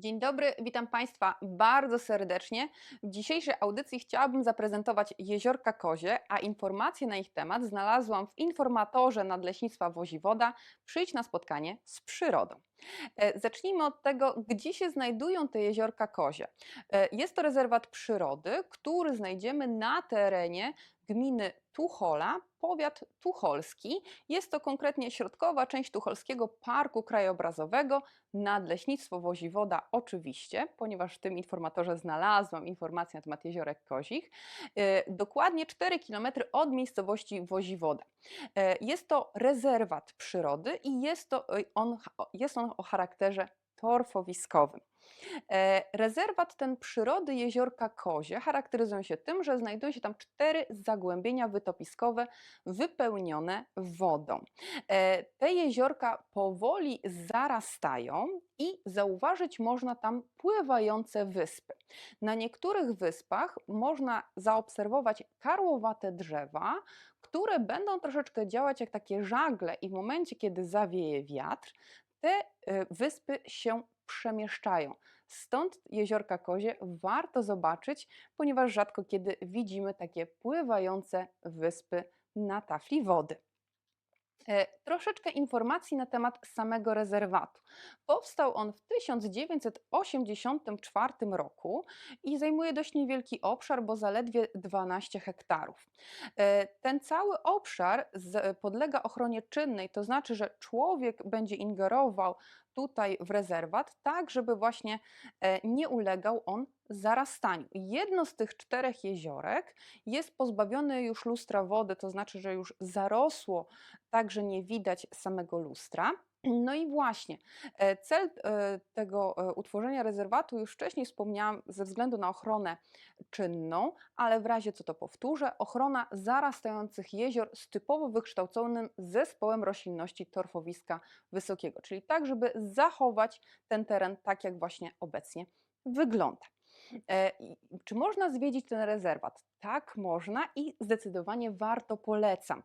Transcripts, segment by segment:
Dzień dobry, witam Państwa bardzo serdecznie. W dzisiejszej audycji chciałabym zaprezentować jeziorka Kozie, a informacje na ich temat znalazłam w informatorze Nadleśnictwa Woziwoda. Przyjdź na spotkanie z przyrodą. E, Zacznijmy od tego, gdzie się znajdują te jeziorka Kozie. E, Jest to rezerwat przyrody, który znajdziemy na terenie gminy Tuchola, powiat tucholski. Jest to konkretnie środkowa część Tucholskiego Parku Krajobrazowego, Nadleśnictwo Woziwoda oczywiście, ponieważ w tym informatorze znalazłam informacje na temat jeziorek kozich. E, Dokładnie 4 km od miejscowości Woziwoda. E, Jest to rezerwat przyrody i jest, to, e, on, jest on o charakterze torfowiskowym. E, Rezerwat ten przyrody jeziorka Kozie charakteryzują się tym, że znajdują się tam cztery zagłębienia wytopiskowe wypełnione wodą. E, Te jeziorka powoli zarastają i zauważyć można tam pływające wyspy. Na niektórych wyspach można zaobserwować karłowate drzewa, które będą troszeczkę działać jak takie żagle i w momencie, kiedy zawieje wiatr, te e, wyspy się przemieszczają. Stąd jeziorka Kozie warto zobaczyć, ponieważ rzadko kiedy widzimy takie pływające wyspy na tafli wody. E, Troszeczkę informacji na temat samego rezerwatu. Powstał on w 1984 roku i zajmuje dość niewielki obszar, bo zaledwie 12 hektarów. E, Ten cały obszar podlega ochronie czynnej, to znaczy, że człowiek będzie ingerował tutaj w rezerwat, tak żeby właśnie e, nie ulegał on zarastaniu. Jedno z tych czterech jeziorek jest pozbawione już lustra wody, to znaczy, że już zarosło tak, że nie widać samego lustra. No i właśnie, e, cel e, tego e, utworzenia rezerwatu już wcześniej wspomniałam ze względu na ochronę czynną, ale w razie co to powtórzę, ochrona zarastających jezior z typowo wykształconym zespołem roślinności torfowiska wysokiego, czyli tak, żeby zachować ten teren tak, jak właśnie obecnie wygląda. Czy można zwiedzić ten rezerwat? Tak, można i zdecydowanie warto polecam.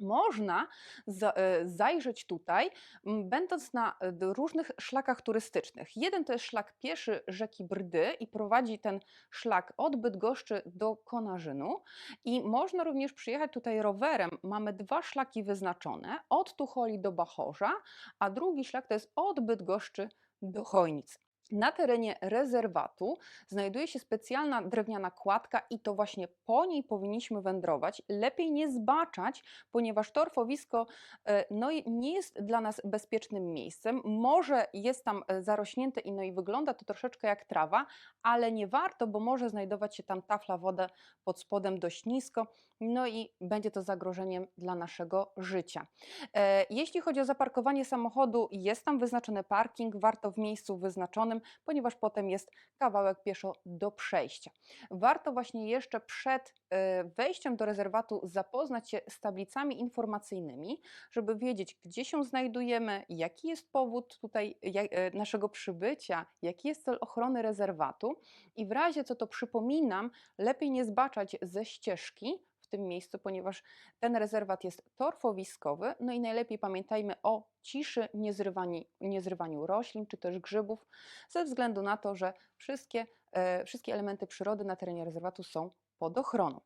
Można e, zajrzeć tutaj, będąc na e, różnych szlakach turystycznych. Jeden to jest szlak pieszy rzeki Brdy i prowadzi ten szlak od Bydgoszczy do Konarzynu. I można również przyjechać tutaj rowerem. Mamy dwa szlaki wyznaczone, od Tucholi do Bachorza, a drugi szlak to jest od Bydgoszczy do Chojnic. Na terenie rezerwatu znajduje się specjalna drewniana kładka i to właśnie po niej powinniśmy wędrować. Lepiej nie zbaczać, ponieważ torfowisko e, no, nie jest dla nas bezpiecznym miejscem. Może jest tam e, zarośnięte i, no i wygląda to troszeczkę jak trawa, ale nie warto, bo może znajdować się tam tafla wody pod spodem dość nisko, no i będzie to zagrożeniem dla naszego życia. E, Jeśli chodzi o zaparkowanie samochodu, jest tam wyznaczony parking, warto w miejscu wyznaczonym, ponieważ potem jest kawałek pieszo do przejścia. Warto właśnie jeszcze przed e, wejściem do rezerwatu zapoznać się z tablicami informacyjnymi, żeby wiedzieć, gdzie się znajdujemy, jaki jest powód tutaj e, naszego przybycia, jaki jest cel ochrony rezerwatu i w razie co to przypominam, lepiej nie zbaczać ze ścieżki tym miejscu, ponieważ ten rezerwat jest torfowiskowy, no i najlepiej pamiętajmy o ciszy, niezrywani, niezrywaniu roślin czy też grzybów, ze względu na to, że wszystkie, e, wszystkie elementy przyrody na terenie rezerwatu są pod ochroną.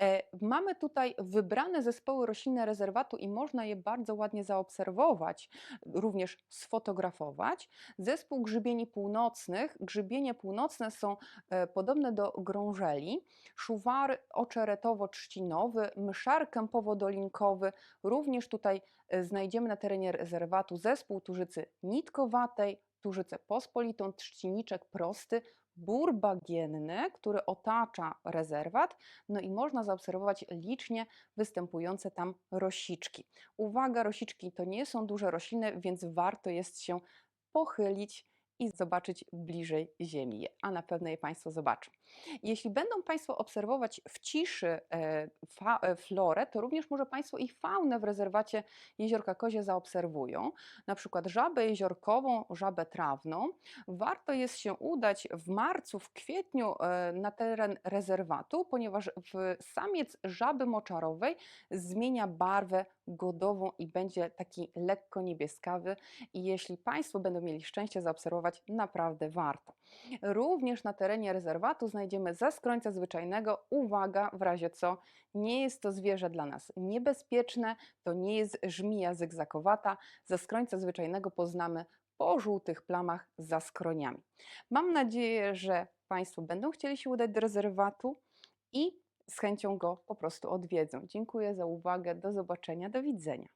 E, Mamy tutaj wybrane zespoły roślinne rezerwatu i można je bardzo ładnie zaobserwować, również sfotografować. Zespół grzybieni północnych. Grzybienie północne są e, podobne do grążeli. Szuwar oczeretowo-trzcinowy, myszar kępowo-dolinkowy. Również tutaj e, znajdziemy na terenie rezerwatu zespół tużycy nitkowatej, tużycę pospolitą, trzciniczek prosty, bór bagienny, który otacza rezerwat, no i można zaobserwować licznie występujące tam rosiczki. Uwaga, rosiczki to nie są duże rośliny, więc warto jest się pochylić i zobaczyć bliżej ziemi, a na pewno je Państwo zobaczą. Jeśli będą Państwo obserwować w ciszy e, e, florę, to również może Państwo i faunę w rezerwacie Jeziorka Kozie zaobserwują, na przykład żabę jeziorkową, żabę trawną. Warto jest się udać w marcu, w kwietniu e, na teren rezerwatu, ponieważ samiec żaby moczarowej zmienia barwę godową i będzie taki lekko niebieskawy i jeśli Państwo będą mieli szczęście zaobserwować, naprawdę warto. Również na terenie rezerwatu znajdziemy zaskrońca zwyczajnego. Uwaga, w razie co, nie jest to zwierzę dla nas niebezpieczne, to nie jest żmija zygzakowata. Zaskrońca zwyczajnego poznamy po żółtych plamach za skroniami. Mam nadzieję, że Państwo będą chcieli się udać do rezerwatu i z chęcią go po prostu odwiedzą. Dziękuję za uwagę, do zobaczenia, do widzenia.